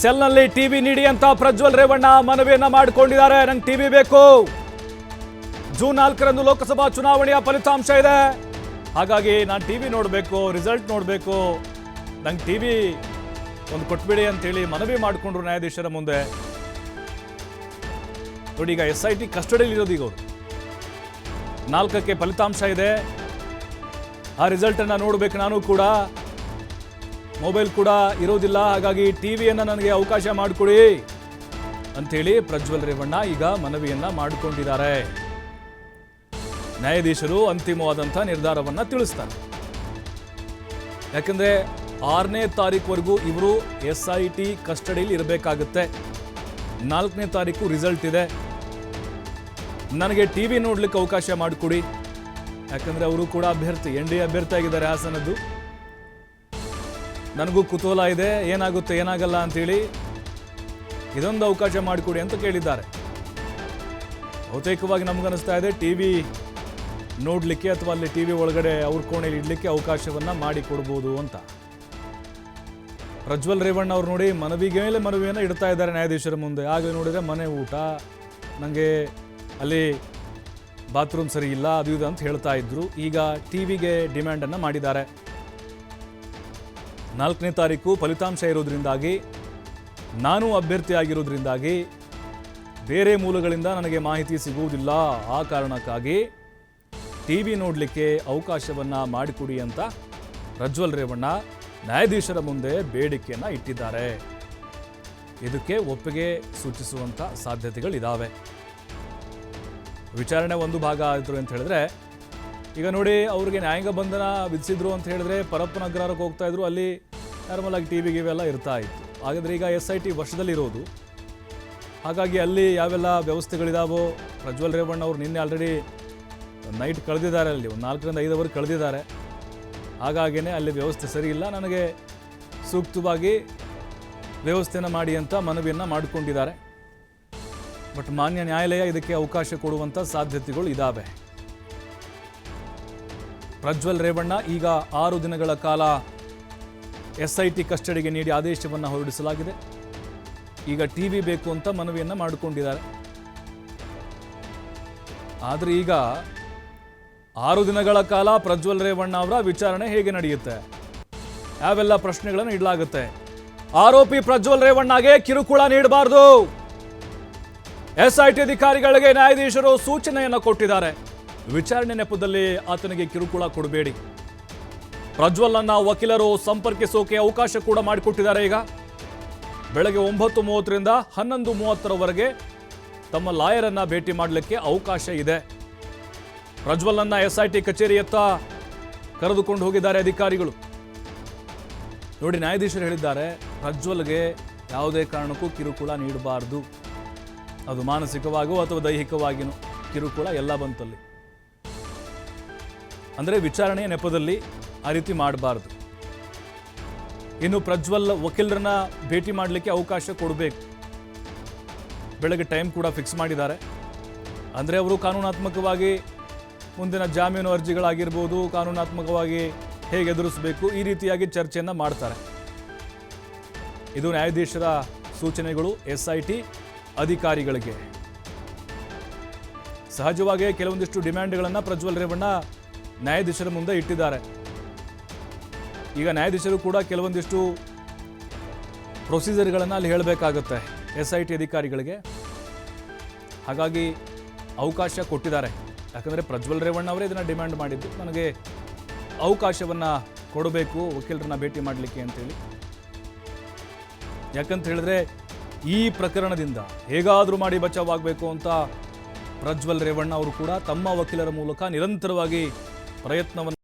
ಸೆಲ್ನಲ್ಲಿ TV ನೀಡಿ ಅಂತ ಪ್ರಜ್ವಲ್ ರೇವಣ್ಣ ಮನವಿಯನ್ನ ಮಾಡಿಕೊಂಡಿದ್ದಾರೆ. ನಂಗೆ ಟಿವಿ ಬೇಕು. ಜೂನ್ ನಾಲ್ಕರಂದು ಲೋಕಸಭಾ ಚುನಾವಣೆಯ ಫಲಿತಾಂಶ ಇದೆ. ಹಾಗಾಗಿ ನಾನು ಟಿವಿ ನೋಡಬೇಕು, ರಿಸಲ್ಟ್ ನೋಡಬೇಕು. ನಂಗೆ ಟಿವಿ ಒಂದು ಕೊಟ್ಬಿಡಿ ಅಂತೇಳಿ ಮನವಿ ಮಾಡಿಕೊಂಡ್ರು ನ್ಯಾಯಾಧೀಶರ ಮುಂದೆ. ನೋಡಿ, ಈಗ ಎಸ್ ಐ ಟಿ ಕಸ್ಟಡಿಯಲ್ಲಿ ಈಗ ಅವರು. ನಾಲ್ಕಕ್ಕೆ ಫಲಿತಾಂಶ ಇದೆ. ಆ ರಿಸಲ್ಟನ್ನು ನೋಡಬೇಕು ನಾನು ಕೂಡ. ಮೊಬೈಲ್ ಕೂಡ ಇರೋದಿಲ್ಲ, ಹಾಗಾಗಿ ಟಿವಿಯನ್ನು ನನಗೆ ಅವಕಾಶ ಮಾಡಿಕೊಡಿ ಅಂಥೇಳಿ ಪ್ರಜ್ವಲ್ ರೇವಣ್ಣ ಈಗ ಮನವಿಯನ್ನ ಮಾಡಿಕೊಂಡಿದ್ದಾರೆ. ನ್ಯಾಯಾಧೀಶರು ಅಂತಿಮವಾದಂಥ ನಿರ್ಧಾರವನ್ನು ತಿಳಿಸ್ತಾರೆ. ಯಾಕಂದರೆ ಆರನೇ ತಾರೀಕುವರೆಗೂ ಇವರು ಎಸ್ ಐ ಟಿ ಕಸ್ಟಡಿಯಲ್ಲಿ ಇರಬೇಕಾಗುತ್ತೆ. ನಾಲ್ಕನೇ ತಾರೀಕು ರಿಸಲ್ಟ್ ಇದೆ. ನನಗೆ ಟಿ ವಿ ನೋಡ್ಲಿಕ್ಕೆ ಅವಕಾಶ ಮಾಡಿಕೊಡಿ. ಯಾಕಂದರೆ ಅವರು ಕೂಡ ಅಭ್ಯರ್ಥಿ, ಎನ್ ಡಿ ಅಭ್ಯರ್ಥಿ ಆಗಿದ್ದಾರೆ ಹಾಸನದ್ದು. ನನಗೂ ಕುತೂಹಲ ಇದೆ, ಏನಾಗುತ್ತೆ, ಏನಾಗಲ್ಲ ಅಂತೇಳಿ ಇದೊಂದು ಅವಕಾಶ ಮಾಡಿಕೊಡಿ ಅಂತ ಕೇಳಿದ್ದಾರೆ. ಬಹುತೇಕವಾಗಿ ನಮಗನಿಸ್ತಾ ಇದೆ, ಟಿ ವಿ ನೋಡಲಿಕ್ಕೆ ಅಥವಾ ಅಲ್ಲಿ ಟಿ ವಿ ಒಳಗಡೆ ಅವ್ರ ಕೋಣೆಯಲ್ಲಿ ಇಡಲಿಕ್ಕೆ ಅವಕಾಶವನ್ನು ಮಾಡಿಕೊಡ್ಬೋದು ಅಂತ. ಪ್ರಜ್ವಲ್ ರೇವಣ್ಣ ಅವ್ರು ನೋಡಿ, ಮನವಿಗೆ ಮೇಲೆ ಮನವಿಯನ್ನು ಇಡ್ತಾ ಇದ್ದಾರೆ ನ್ಯಾಯಾಧೀಶರ ಮುಂದೆ. ಆಗ ನೋಡಿದರೆ ಮನೆ ಊಟ ನನಗೆ ಅಲ್ಲಿ ಬಾತ್ರೂಮ್ ಸರಿ ಇಲ್ಲ, ಅದು ಇದು ಅಂತ ಹೇಳ್ತಾ ಇದ್ರು. ಈಗ ಟಿ ವಿಗೆ ಡಿಮ್ಯಾಂಡನ್ನು ಮಾಡಿದ್ದಾರೆ. ನಾಲ್ಕನೇ ತಾರೀಕು ಫಲಿತಾಂಶ ಇರೋದ್ರಿಂದಾಗಿ, ನಾನು ಅಭ್ಯರ್ಥಿ ಆಗಿರೋದ್ರಿಂದಾಗಿ ಬೇರೆ ಮೂಲಗಳಿಂದ ನನಗೆ ಮಾಹಿತಿ ಸಿಗುವುದಿಲ್ಲ. ಆ ಕಾರಣಕ್ಕಾಗಿ ಟಿ ವಿ ನೋಡಲಿಕ್ಕೆ ಅವಕಾಶವನ್ನು ಮಾಡಿಕೊಡಿ ಅಂತ ಪ್ರಜ್ವಲ್ ರೇವಣ್ಣ ನ್ಯಾಯಾಧೀಶರ ಮುಂದೆ ಬೇಡಿಕೆಯನ್ನು ಇಟ್ಟಿದ್ದಾರೆ. ಇದಕ್ಕೆ ಒಪ್ಪಿಗೆ ಸೂಚಿಸುವಂಥ ಸಾಧ್ಯತೆಗಳಿದ್ದಾವೆ ವಿಚಾರಣೆ ಒಂದು ಭಾಗ ಆಯಿತು ಅಂತ ಹೇಳಿದ್ರೆ ಈಗ ನೋಡಿ, ಅವ್ರಿಗೆ ನ್ಯಾಯಾಂಗ ಬಂಧನ ವಿಧಿಸಿದ್ರು ಅಂತ ಹೇಳಿದ್ರೆ ಪರಪ್ಪನ ಅಗ್ರಹಾರಕ್ಕೆ ಹೋಗ್ತಾ ಇದ್ರು. ಅಲ್ಲಿ ನಾರ್ಮಲ್ ಆಗಿ ಟಿ ವಿಗೆ ಗಿವೆಲ್ಲ ಇರ್ತಾ ಇತ್ತು. ಹಾಗಾದ್ರೆ ಈಗ ಎಸ್ ಐ ಟಿ ವರ್ಷದಲ್ಲಿರೋದು. ಹಾಗಾಗಿ ಅಲ್ಲಿ ಯಾವೆಲ್ಲ ವ್ಯವಸ್ಥೆಗಳಿದಾವೋ, ಪ್ರಜ್ವಲ್ ರೇವಣ್ಣ ಅವರು ನಿನ್ನೆ ಆಲ್ರೆಡಿ ನೈಟ್ ಕಳೆದಿದ್ದಾರೆ ಅಲ್ಲಿ, ಒಂದು ನಾಲ್ಕರಿಂದ ಐದು ಅವರ್ ಕಳೆದಿದ್ದಾರೆ. ಹಾಗಾಗಿನೇ ಅಲ್ಲಿ ವ್ಯವಸ್ಥೆ ಸರಿ ಇಲ್ಲ. ನನಗೆ ಸೂಕ್ತವಾಗಿ ವ್ಯವಸ್ಥೆನ ಮಾಡಿ ಅಂತ ಮನವಿಯನ್ನು ಮಾಡಿಕೊಂಡಿದ್ದಾರೆ. ಬಟ್ ಮಾನ್ಯ ನ್ಯಾಯಾಲಯ ಇದಕ್ಕೆ ಅವಕಾಶ ಕೊಡುವಂಥ ಸಾಧ್ಯತೆಗಳು ಇದ್ದಾವೆ ಪ್ರಜ್ವಲ್ ರೇವಣ್ಣ ಈಗ ಆರು ದಿನಗಳ ಕಾಲ ಎಸ್ಐಟಿ ಕಸ್ಟಡಿಗೆ ನೀಡಿ ಆದೇಶವನ್ನು ಹೊರಡಿಸಲಾಗಿದೆ. ಈಗ ಟಿವಿ ಬೇಕು ಅಂತ ಮನವಿಯನ್ನು ಮಾಡಿಕೊಂಡಿದ್ದಾರೆ. ಆದರೆ ಈಗ ಆರು ದಿನಗಳ ಕಾಲ ಪ್ರಜ್ವಲ್ ರೇವಣ್ಣ ಅವರ ವಿಚಾರಣೆ ಹೇಗೆ ನಡೆಯುತ್ತೆ? ಯಾವೆಲ್ಲ ಪ್ರಶ್ನೆಗಳನ್ನು ಇಡಲಾಗುತ್ತೆ? ಆರೋಪಿ ಪ್ರಜ್ವಲ್ ರೇವಣ್ಣಗೆ ಕಿರುಕುಳ ನೀಡಬಾರದು. ಎಸ್ಐಟಿ ಅಧಿಕಾರಿಗಳಿಗೆ ನ್ಯಾಯಾಧೀಶರು ಸೂಚನೆಯನ್ನು ಕೊಟ್ಟಿದ್ದಾರೆ. ವಿಚಾರಣೆ ನೆಪದಲ್ಲಿ ಆತನಿಗೆ ಕಿರುಕುಳ ಕೊಡಬೇಡಿ. ಪ್ರಜ್ವಲ್ನ ವಕೀಲರು ಸಂಪರ್ಕಿಸೋಕೆ ಅವಕಾಶ ಕೂಡ ಮಾಡಿಕೊಟ್ಟಿದ್ದಾರೆ ಈಗ. ಬೆಳಗ್ಗೆ ಒಂಬತ್ತು ಮೂವತ್ತರಿಂದ ಹನ್ನೊಂದು ಮೂವತ್ತರವರೆಗೆ ತಮ್ಮ ಲಾಯರನ್ನ ಭೇಟಿ ಮಾಡಲಿಕ್ಕೆ ಅವಕಾಶ ಇದೆ. ಪ್ರಜ್ವಲ್ನ ಎಸ್ಐಟಿ ಕಚೇರಿಯತ್ತ ಕರೆದುಕೊಂಡು ಹೋಗಿದ್ದಾರೆ ಅಧಿಕಾರಿಗಳು. ನೋಡಿ, ನ್ಯಾಯಾಧೀಶರು ಹೇಳಿದ್ದಾರೆ, ಪ್ರಜ್ವಲ್ಗೆ ಯಾವುದೇ ಕಾರಣಕ್ಕೂ ಕಿರುಕುಳ ನೀಡಬಾರದು. ಅದು ಮಾನಸಿಕವಾಗೋ ಅಥವಾ ದೈಹಿಕವಾಗಿಯೂ ಕಿರುಕುಳ ಎಲ್ಲ ಬಂತಲ್ಲಿ. ಅಂದರೆ ವಿಚಾರಣೆಯ ನೆಪದಲ್ಲಿ ಆ ರೀತಿ ಮಾಡಬಾರ್ದು. ಇನ್ನು ಪ್ರಜ್ವಲ್ ವಕೀಲರನ್ನ ಭೇಟಿ ಮಾಡಲಿಕ್ಕೆ ಅವಕಾಶ ಕೊಡಬೇಕು. ಬೆಳಗ್ಗೆ ಟೈಮ್ ಕೂಡ ಫಿಕ್ಸ್ ಮಾಡಿದ್ದಾರೆ. ಅಂದರೆ ಅವರು ಕಾನೂನಾತ್ಮಕವಾಗಿ ಮುಂದಿನ ಜಾಮೀನು ಅರ್ಜಿಗಳಾಗಿರ್ಬೋದು, ಕಾನೂನಾತ್ಮಕವಾಗಿ ಹೇಗೆ ಎದುರಿಸಬೇಕು, ಈ ರೀತಿಯಾಗಿ ಚರ್ಚೆಯನ್ನು ಮಾಡ್ತಾರೆ. ಇದು ನ್ಯಾಯಾಧೀಶರ ಸೂಚನೆಗಳು ಎಸ್ ಐ ಟಿ ಅಧಿಕಾರಿಗಳಿಗೆ. ಸಹಜವಾಗಿ ಕೆಲವೊಂದಿಷ್ಟು ಡಿಮ್ಯಾಂಡ್ಗಳನ್ನು ಪ್ರಜ್ವಲ್ ರೇವಣ್ಣ ನ್ಯಾಯಾಧೀಶರ ಮುಂದೆ ಇಟ್ಟಿದ್ದಾರೆ. ಈಗ ನ್ಯಾಯಾಧೀಶರು ಕೂಡ ಕೆಲವೊಂದಿಷ್ಟು ಪ್ರೊಸೀಜರ್ಗಳನ್ನು ಅಲ್ಲಿ ಹೇಳಬೇಕಾಗುತ್ತೆ ಎಸ್ ಐ ಟಿ ಅಧಿಕಾರಿಗಳಿಗೆ. ಹಾಗಾಗಿ ಅವಕಾಶ ಕೊಟ್ಟಿದ್ದಾರೆ. ಯಾಕಂದರೆ ಪ್ರಜ್ವಲ್ ರೇವಣ್ಣ ಅವರೇ ಇದನ್ನು ಡಿಮ್ಯಾಂಡ್ ಮಾಡಿದ್ದು. ನನಗೆ ಅವಕಾಶವನ್ನು ಕೊಡಬೇಕು, ವಕೀಲರನ್ನ ಭೇಟಿ ಮಾಡಲಿಕ್ಕೆ ಅಂತೇಳಿ. ಯಾಕಂತ ಹೇಳಿದ್ರೆ ಈ ಪ್ರಕರಣದಿಂದ ಹೇಗಾದರೂ ಮಾಡಿ ಬಚಾವಾಗಬೇಕು ಅಂತ ಪ್ರಜ್ವಲ್ ರೇವಣ್ಣ ಅವರು ಕೂಡ ತಮ್ಮ ವಕೀಲರ ಮೂಲಕ ನಿರಂತರವಾಗಿ ಪ್ರಯತ್ನವನ್ನು